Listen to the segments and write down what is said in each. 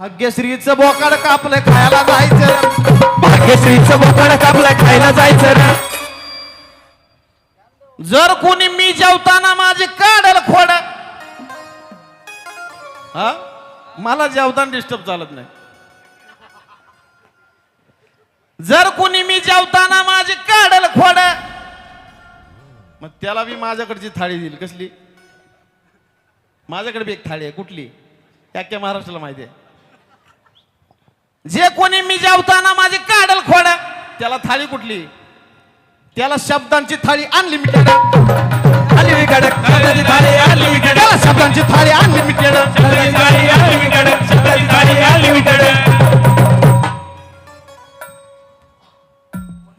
भाग्यश्रीचं बोकाड कापलं खायला जायचं भाग्यश्रीचं बोकड कापलं खायला जायचं जर कोणी मी जेवताना माझी काढल खोड हा? मला जेवताना डिस्टर्ब चालत नाही. जर कोणी मी जेवताना माझी काढल खोड मग त्याला बी माझ्याकडची थाळी दिली कसली? माझ्याकडे बी एक थाळी आहे. कुठली? त्या महाराष्ट्राला माहिती आहे. जे कोणी मी जेवताना माझी काढल खोड त्याला थाळी कुठली? त्याला शब्दांची थाळी अनलिमिटेड अनलिमिटेड थाळी त्याला शब्दांची थाळी अनलिमिटेड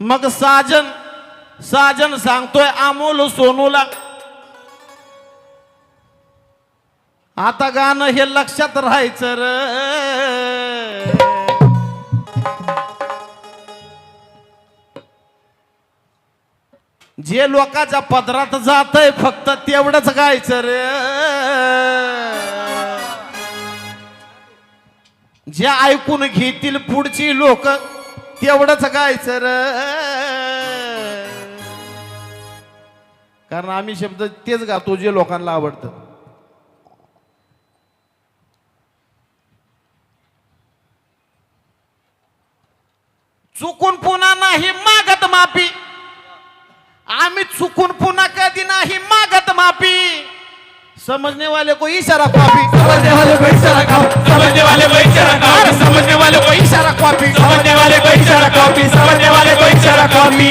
मग साजन साजन सांगतोय अमोल सोनूला आता गाणं हे लक्षात राहायचं र. जे लोकांच्या पदरात जातय फक्त तेवढंच गायचं रे. जे ऐकून घेतील पुढची लोक तेवढंच गायचं र. कारण आम्ही शब्द तेच गातो जे लोकांना आवडतं. चुकून पुन्हा नाही मागत माफी. चुकून पुन्हा कधी नाही मागत माफी. समजने वाले को इशारा कॉफी समझने वाले को इशारा खाओ समझने वाले को इशारा खाओ समझने वाले को इशारा कॉफी समझने वाले को इशारा कॉपी. समझने वाले को इशारा कॉपी.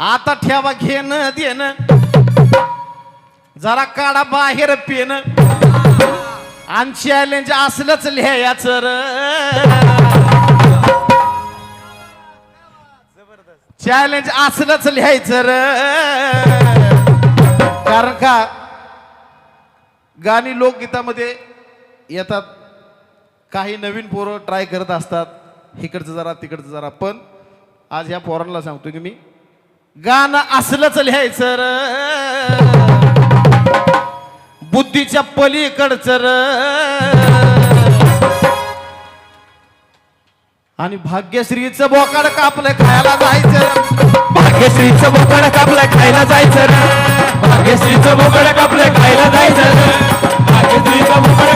आता ठेवा घेणं देणं. जरा काढा बाहेर पेन आणि चॅलेंज असलंच लिहायचं र. चॅलेंज असलंच लिहायचं र. कारण का? गाणी लोकगीतामध्ये येतात. काही नवीन पोरं ट्राय करत असतात. इकडचं जरा तिकडचं जरा. पण आज ह्या पोरांना सांगतो की मी गाणं असलंच लिहायचं र. बुद्धीच्या पलीकडचं र. आणि भाग्यश्रीचं बोकाड कापलं खायला जायचं भाग्यश्रीचं बोकड कापलं खायला जायचं रे. भाग्यश्रीचं बोकड कापलं खायला जायचं भाग्यश्रीचं बोकड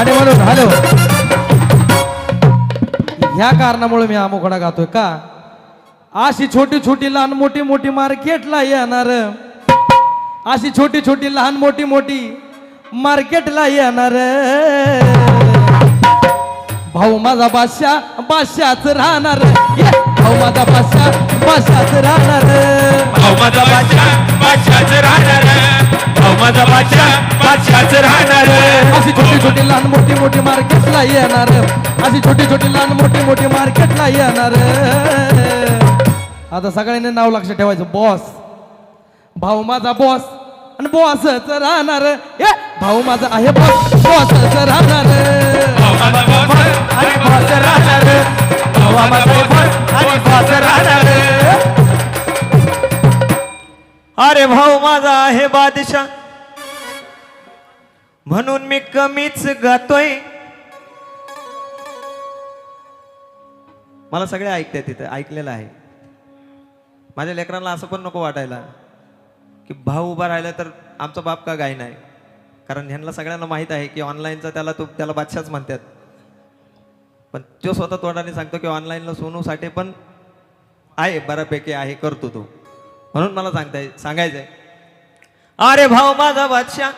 आणि म्हणून हॅलो ह्या कारणामुळे मी हा मुखडा गातोय का? अशी छोटी छोटी लहान मोठी मोठी मार्केटला येणार. अशी छोटी छोटी लहान मोठी मोठी मार्केटला येणार. भाऊ माझा बादशाह बादशाच राहणार. भाऊ माझा बादशाह बादशाच राहणार. भाऊ माझा बादशाह बादशाहच राहणार. भाऊ माझा बादशाह बादशाहच राहणार. अशी छोटी छोटी लहान मोठी मोठी मार्केटला येणार. अशी छोटी छोटी लहान मोठी मोठी मार्केटला येणार. आता सगळ्यांनी नाव लक्ष ठेवायचं. बॉस. भाऊ माझा बॉस. आणि बॉसच राहणार. ए भाऊ माझा आहे बॉस. बॉसच राहणार. भाऊ राहणार. अरे भाऊ माझा आहे बादशाह. म्हणून मी कमीच गातोय. मला सगळे ऐकतात तिथं ऐकलेलं आहे. माझ्या लेकरांना असं पण नको वाटायला की भाऊ उभा राहिला तर आमचा बाप का गाय नाही. कारण ह्यांना सगळ्यांना माहीत आहे की ऑनलाईनचा त्याला तो त्याला बादशाच म्हणतात. पण तो स्वतः तोंडाने सांगतो की ऑनलाईनला सोनूसाठी पण आहे बऱ्यापैकी आहे करतो तो. म्हणून मला सांगताय सांगायचंय. अरे भाऊ माझा बादशाह.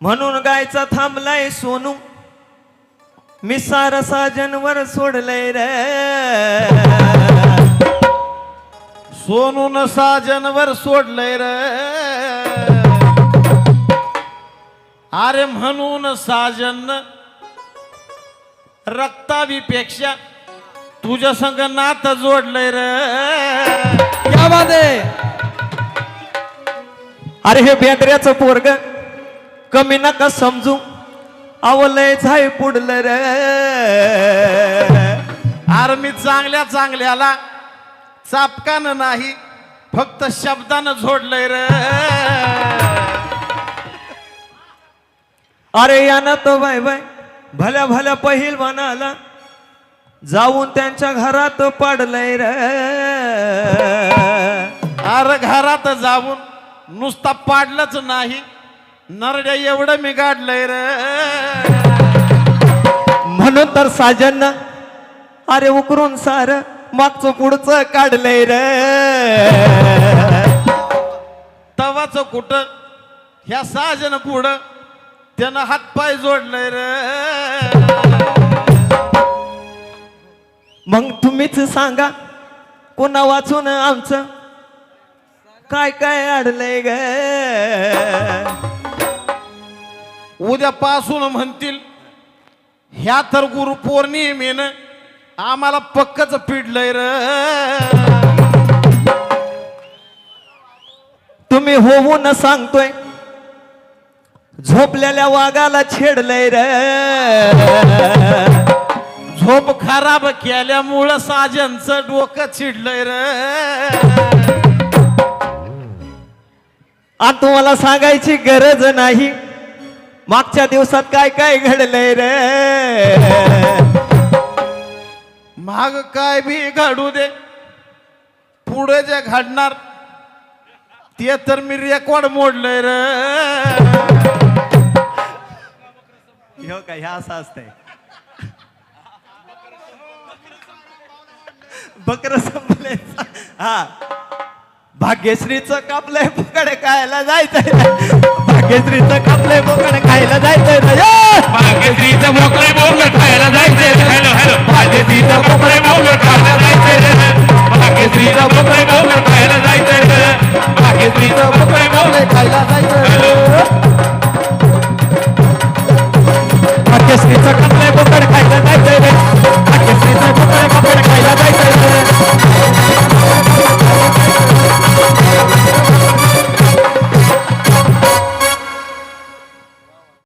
म्हणून गायचा थांबलाय सोनू. मी सारा साजनवर सोडलंय रे. सोनून साजनवर सोडलंय र. अरे म्हणून साजन रक्तावीपेक्षा तुझ्या संग नात जोडलंय र. क्या बात आहे अरे हे बेंद्र्याचं पोरग. कमी नका समजू. आवलय झाय पुढलं रे. अरे मी चांगल्या चांगल्याला चापकानं नाही फक्त शब्दानं जोडलंय र. अरे यानं तो बाय बाय भल्या भल्या पहिल म्हणाला जाऊन त्यांच्या घरात पडलंय रे. अरे घरात जाऊन नुसता पाडलंच नाही नरड्या एवढं मी गाडलंय र. म्हणून तर साजन अरे उकरून सार मागचं पुढचं काढलंय रे. तवाच कुठं? ह्या साजन पुढं त्यानं हातपाय जोडलंय र. मग तुम्हीच सांगा कोणा वाचून आमचं? काय काय अडलंय ग? उद्यापासून म्हणतील ह्या तर गुरु पौर्णिमेनं आम्हाला पक्कच पिडलंय र. तुम्ही होऊन सांगतोय झोपलेल्या वाघाला छेडलंय रे. झोप खराब केल्यामुळं साजनचं डोकं चिडलंय र. आणि तुम्हाला सांगायची गरज नाही मागच्या दिवसात काय काय घडलंय रे? माग काय बी घडू दे. पुढे जे घडणार ते तर मी रेकॉर्ड मोडलंय र. हो का? ह्या असं असतंय. बकर संपले हा. भाग्यश्रीचं कापलंय बोकड खायला जायचंय. भाग्यश्रीचं कापले बोकड खायला जायचं भाग्यश्रीचं मोकळे बोकड खायला जायचं हॅलो मोकळे बोकड खायला जायचं भाग्यश्रीचं मोकळे बोकड खायला जायचं भाग्यश्रीचं मोकळे बोकड खायला जायचं भाग्यश्रीचं